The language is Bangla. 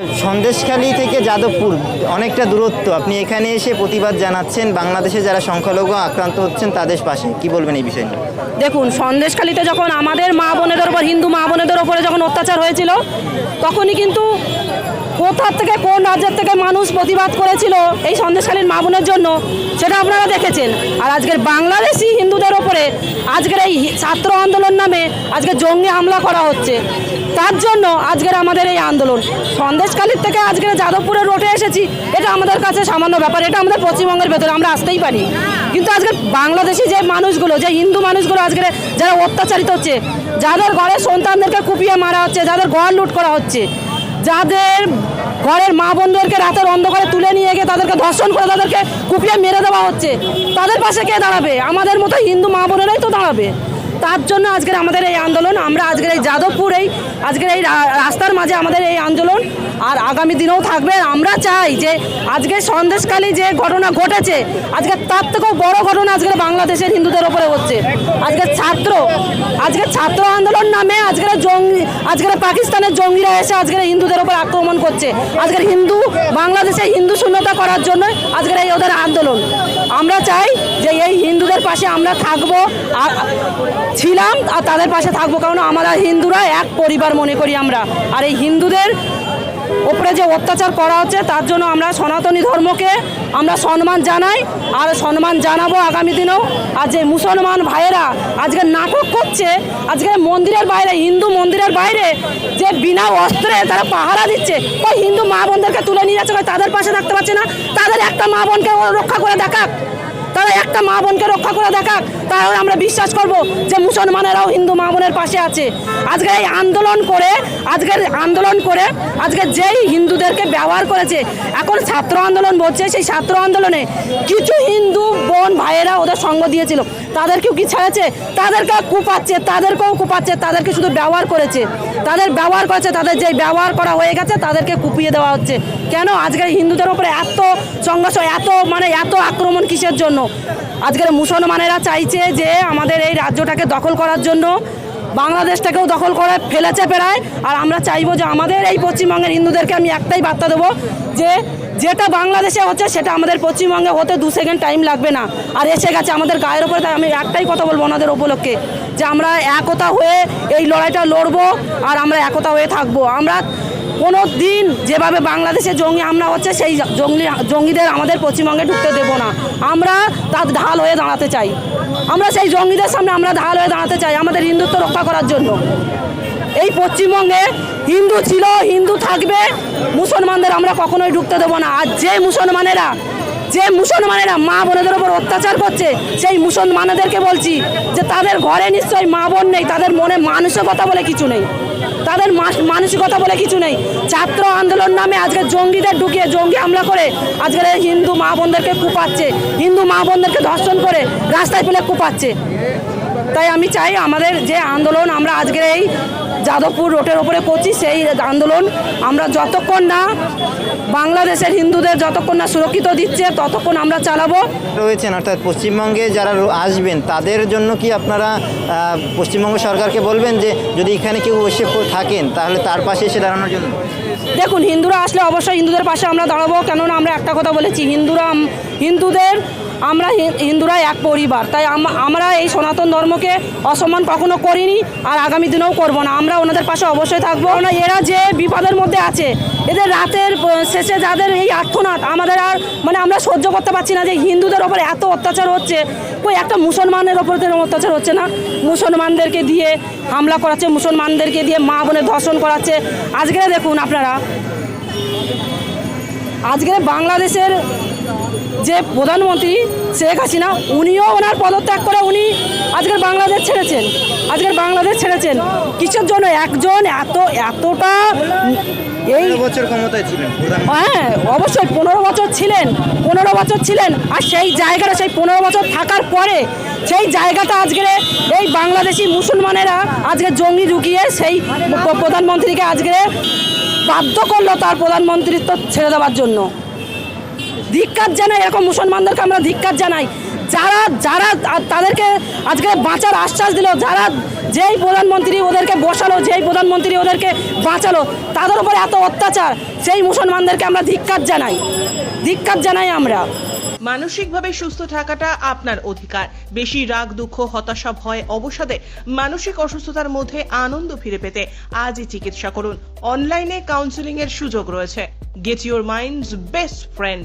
সন্দেশখালী থেকে যাদবপুর, অনেকটা দূরত্ব। আপনি এখানে এসে প্রতিবাদ জানাচ্ছেন, বাংলাদেশে যারা সংখ্যালঘু আক্রান্ত হচ্ছেন তাদের পাশে। কি বলবেন এই বিষয়ে? দেখুন, সন্দেশখালীতে যখন আমাদের মা বোনেদের উপর, হিন্দু মা বোনেদের উপরে যখন অত্যাচার হয়েছিল, তখনই কিন্তু কোথার থেকে, কোন রাজ্যের থেকে মানুষ প্রতিবাদ করেছিল এই সন্দেশখালীর মা বোনের জন্য, সেটা আপনারা দেখেছেন। আর আজকের বাংলাদেশি হিন্দুদের ওপরে আজকের এই ছাত্র আন্দোলন নামে আজকে জঙ্গি হামলা করা হচ্ছে। তার জন্য আজকের আমাদের এই আন্দোলন। সন্দেশকালীর থেকে আজকের যাদবপুরের রোডে এসেছি, এটা আমাদের কাছে সামান্য ব্যাপার, এটা আমাদের পশ্চিমবঙ্গের ভেতরে, আমরা আসতেই পারি কিন্তু আজকে বাংলাদেশি যে মানুষগুলো, যে হিন্দু মানুষগুলো আজকে যারা অত্যাচারিত হচ্ছে, যাদের ঘরে সন্তানদেরকে কুপিয়ে মারা হচ্ছে, যাদের ঘর লুট করা হচ্ছে যাদের ঘরের মা বন্ধুদেরকে রাতের অন্ধকারে তুলে নিয়ে গিয়ে তাদেরকে ধর্ষণ করে তাদেরকে কুপিয়ে মেরে দেওয়া হচ্ছে, তাদের পাশে কে দাঁড়াবে? আমাদের মতো হিন্দু মা বোনেরাই তো দাঁড়াবে। তার জন্য আজকের আমাদের এই আন্দোলন, আমরা আজকের এই যাদবপুর এই, আজকের এই রাস্তার মাঝে আমাদের এই আন্দোলন। আর আগামী দিনেও থাকবে। আমরা চাই যে আজকে সন্দেশকালী যে ঘটনা ঘটেছে, আজকে তার থেকেও বড় ঘটনা আজকের বাংলাদেশের হিন্দুদের ওপরে হচ্ছে। আজকে ছাত্র আজকে ছাত্র আন্দোলন নামে আজকের জঙ্গি, আজকের পাকিস্তানের জঙ্গিরা এসে আজকের হিন্দুদের ওপর আক্রমণ করছে। আজকের হিন্দু, বাংলাদেশে হিন্দু শূন্যতা করার জন্য আজকের এই ওদের আন্দোলন। আমরা চাই যে এই হিন্দুদের পাশে আমরা থাকব। ছিলাম আর তাদের পাশে থাকব, কারণ আমরা হিন্দুরা এক পরিবার মনে করি আমরা। আর এই হিন্দুদের ওপরে যে অত্যাচার করা হচ্ছে, তার জন্য আমরা সনাতনী ধর্মকে আমরা সম্মান জানাই আর সম্মান জানাব আগামী দিনেও। আর যে মুসলমান ভাইয়েরা আজকে নাটক করছে, আজকে মন্দিরের বাইরে, হিন্দু মন্দিরের বাইরে যে বিনা অস্ত্রে তারা পাহারা দিচ্ছে, ওই হিন্দু মা বোনদেরকে তুলে নিয়ে যাচ্ছে, তাদের পাশে থাকতে পারছে না। তাদের একটা মা বোনকে রক্ষা করে দেখাক। তারা একটা মা বোনকে রক্ষা করে দেখাক, তাহলে আমরা বিশ্বাস করব যে মুসলমানেরাও হিন্দু মা বোনের পাশে আছে। আজকে এই আন্দোলন করে আজকের আন্দোলন করে, আজকে যেই হিন্দুদেরকে ব্যবহার করেছে, এখন ছাত্র আন্দোলন বলছে, সেই ছাত্র আন্দোলনে কিছু হিন্দু বোন ভাইয়েরা ওদের সঙ্গ দিয়েছিল। তাদেরকেও কি ছেড়েছে? তাদেরকে কুপাচ্ছে, তাদেরকেও কুপাচ্ছে, তাদেরকে শুধু ব্যবহার করেছে। তাদের ব্যবহার করেছে, তাদের যে ব্যবহার করা হয়ে গেছে, তাদেরকে কুপিয়ে দেওয়া হচ্ছে। কেন? আজকের হিন্দুদের উপরে এত সংঘর্ষ, এত মানে এত আক্রমণ কিসের জন্য? আজকের মুসলমানেরা চাইছে যে আমাদের এই রাজ্যটাকে দখল করার জন্য, বাংলাদেশটাকেও দখল করে ফেলেছে প্রায়। আর আমরা চাইব যে আমাদের এই পশ্চিমবঙ্গের হিন্দুদেরকে আমি একটাই বার্তা দেবো, যে যেটা বাংলাদেশে হচ্ছে সেটা আমাদের পশ্চিমবঙ্গে হতে দু সেকেন্ড টাইম লাগবে না। আর এসে গেছে আমাদের গায়ের ওপরে তাই আমি একটাই কথা বলব ওনাদের উপলক্ষে, যে আমরা একতা হয়ে এই লড়াইটা লড়বো, আর আমরা একতা হয়ে থাকব। আমরা কোনো দিন যেভাবে বাংলাদেশে জঙ্গি হামলা হচ্ছে, সেই জঙ্গি জঙ্গিদের আমাদের পশ্চিমবঙ্গে ঢুকতে দেব না। আমরা তার ঢাল হয়ে দাঁড়াতে চাই। আমরা সেই জঙ্গিদের সামনে আমরা ঢাল হয়ে দাঁড়াতে চাই আমাদের হিন্দুত্ব রক্ষা করার জন্য। এই পশ্চিমবঙ্গে হিন্দু ছিল, হিন্দু থাকবে, মুসলমানদের আমরা কখনোই ঢুকতে দেবো না। আর যে মুসলমানেরা যে মুসলমানেরা মা বোনেদের ওপর অত্যাচার করছে, সেই মুসলমানেদেরকে বলছি যে তাদের ঘরে নিশ্চয়ই মা বোন নেই, তাদের মনে মানসিকতা বলে কিছু নেই। তাদের মানসিকতা বলে কিছু নেই। ছাত্র আন্দোলন নামে আজকে জঙ্গিদের ঢুকিয়ে, জঙ্গি হামলা করে আজকের হিন্দু মা বোনদেরকে কুপাচ্ছে। হিন্দু মা বোনদেরকে ধর্ষণ করে রাস্তায় ফেলে কুপাচ্ছে। তাই আমি চাই আমাদের যে আন্দোলন আমরা আজকের এই যাদবপুর রোডের ওপরে করছি সেই আন্দোলন আমরা যতক্ষণ না বাংলাদেশের হিন্দুদের যতক্ষণ না সুরক্ষিত দিচ্ছে ততক্ষণ আমরা চালাবো। রয়েছেন অর্থাৎ পশ্চিমবঙ্গে যারা আসবেন তাদের জন্য কি আপনারা পশ্চিমবঙ্গ সরকারকে বলবেন যে যদি এখানে কেউ এসে থাকেন তাহলে তার পাশে এসে দাঁড়ানোর জন্য? দেখুন হিন্দুরা আসলে অবশ্যই হিন্দুদের পাশে আমরা দাঁড়াবো কেননা আমরা একটা কথা বলেছি হিন্দুরা হিন্দুদের আমরা হিন্দুরা এক পরিবার। তাই আম- আমরা এই সনাতন ধর্মকে অসম্মান কখনো করিনি আর আগামী দিনেও করব না। আমরা ওনাদের পাশে অবশ্যই থাকব। না এরা যে বিপদের মধ্যে আছে, এদের রাতের শেষে যাদের এই আর্থনাথ আমাদের আর মানে আমরা সহ্য করতে পারছি না যে হিন্দুদের ওপরে এত অত্যাচার হচ্ছে। কই একটা মুসলমানের ওপর অত্যাচার হচ্ছে না। মুসলমানদেরকে দিয়ে হামলা করাচ্ছে, মুসলমানদেরকে দিয়ে মা বোনের ধর্ষণ করাচ্ছে। আজকে দেখুন আপনারা। আজকে বাংলাদেশের যে প্রধানমন্ত্রী শেখ হাসিনা উনিও ওনার পদত্যাগ করে উনি আজকের বাংলাদেশ ছেড়েছেন। আজকের বাংলাদেশ ছেড়েছেন। কিসের জন্য? একজন এত এতটা এই বছর ক্ষমতায় ছিলেন হ্যাঁ অবশ্যই পনেরো বছর ছিলেন পনেরো বছর ছিলেন। আর সেই জায়গাটা সেই পনেরো বছর থাকার পরে সেই জায়গাটা আজকের এই বাংলাদেশি মুসলমানেরা আজকে জঙ্গি ঢুকিয়ে সেই প্রধানমন্ত্রীকে আজকে বাধ্য করল তার প্রধানমন্ত্রিত্ব ছেড়ে দেওয়ার জন্য। ধিক্কার জানাই, এরকম মুসলমানদেরকে আমরা ধিক্কার জানাই। যারা যারা তাদেরকে আজকে বাঁচার আশ্বাস দিল, যারা যেই প্রধানমন্ত্রী ওদেরকে বসালো, যেই প্রধানমন্ত্রী ওদেরকে বাঁচালো, তাদের উপরে এত অত্যাচার, সেই মুসলমানদেরকে আমরা ধিক্কার জানাই। ধিক্কার জানাই আমরা। মানসিকভাবে সুস্থ থাকাটা আপনার অধিকার। বেশি রাগ, দুঃখ, হতাশা, ভয়, অবসাদে মানসিক অসুস্থতার মধ্যে আনন্দ ফিরে পেতে আজই চিকিৎসা করুন। অনলাইনে কাউন্সিলিং এর সুযোগ রয়েছে। Get your mind's best friend